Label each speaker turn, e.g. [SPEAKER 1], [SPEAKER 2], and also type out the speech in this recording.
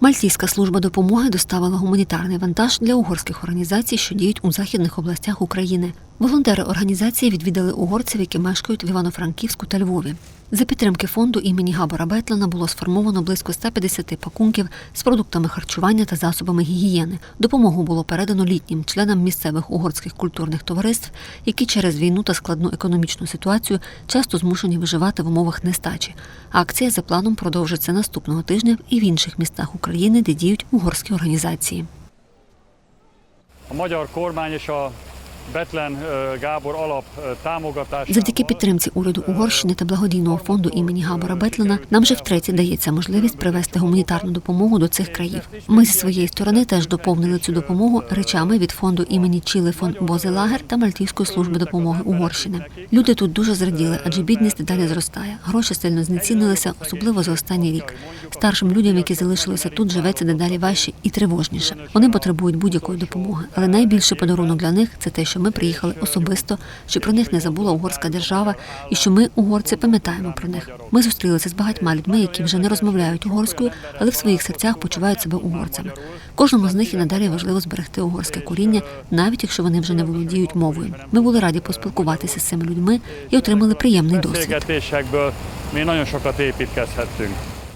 [SPEAKER 1] Мальтійська служба допомоги доставила гуманітарний вантаж для угорських організацій, що діють у західних областях України. Волонтери організації відвідали угорців, які мешкають в Івано-Франківську та Львові. За підтримки фонду імені Габора Бетлана було сформовано близько 150 пакунків з продуктами харчування та засобами гігієни. Допомогу було передано літнім членам місцевих угорських культурних товариств, які через війну та складну економічну ситуацію часто змушені виживати в умовах нестачі. Акція за планом продовжиться наступного тижня і в інших містах України, де діють угорські організації.
[SPEAKER 2] A és a Gábor alap ö,
[SPEAKER 1] Завдяки підтримці уряду Угорщини та благодійного фонду імені Габора Бетлена нам вже втретє дається можливість привезти гуманітарну допомогу до цих країв. Ми зі своєї сторони теж доповнили цю допомогу речами від фонду імені Чіли фон Бозелагер та Мальтійської служби допомоги Угорщини. Люди тут дуже зраділи, адже бідність далі зростає. Гроші сильно знецінилися, особливо за останній рік. Старшим людям, які залишилися тут, живеться дедалі важче і тривожніше. Вони потребують будь-якої допомоги, але найбільший подарунок для них це те, що ми приїхали особисто, що про них не забула угорська держава, і що ми, угорці, пам'ятаємо про них. Ми зустрілися з багатьма людьми, які вже не розмовляють угорською, але в своїх серцях почувають себе угорцями. Кожному з них і надалі важливо зберегти угорське коріння, навіть якщо вони вже не володіють мовою. Ми були раді поспілкуватися з цими людьми і отримали приємний досвід.